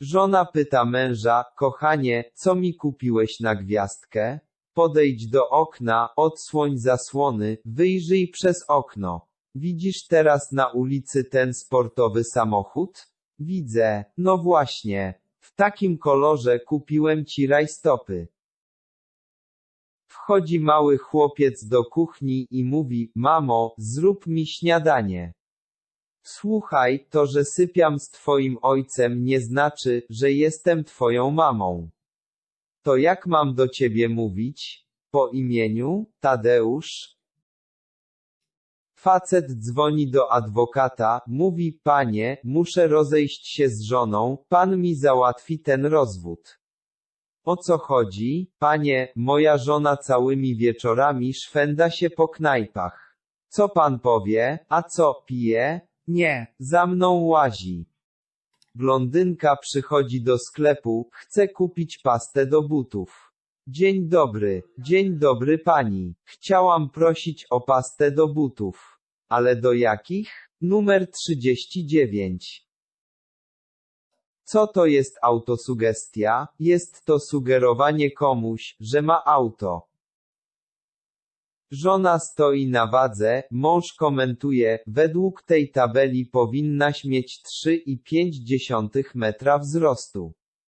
Żona pyta męża, kochanie, co mi kupiłeś na gwiazdkę? Podejdź do okna, odsłoń zasłony, wyjrzyj przez okno. Widzisz teraz na ulicy ten sportowy samochód? Widzę, no właśnie. W takim kolorze kupiłem ci rajstopy. Wchodzi mały chłopiec do kuchni i mówi, mamo, zrób mi śniadanie. Słuchaj, to że sypiam z twoim ojcem nie znaczy, że jestem twoją mamą. To jak mam do ciebie mówić? Po imieniu? Tadeusz? Facet dzwoni do adwokata, mówi, panie, muszę rozejść się z żoną, pan mi załatwi ten rozwód. O co chodzi? Panie, moja żona całymi wieczorami szwenda się po knajpach. Co pan powie? A co, pije? Nie, za mną łazi. Blondynka przychodzi do sklepu, chce kupić pastę do butów. Dzień dobry, dzień dobry pani. Chciałam prosić o pastę do butów. Ale do jakich? Numer 39. Co to jest autosugestia? Jest to sugerowanie komuś, że ma auto. Żona stoi na wadze, mąż komentuje, według tej tabeli powinnaś mieć 3,5 metra wzrostu.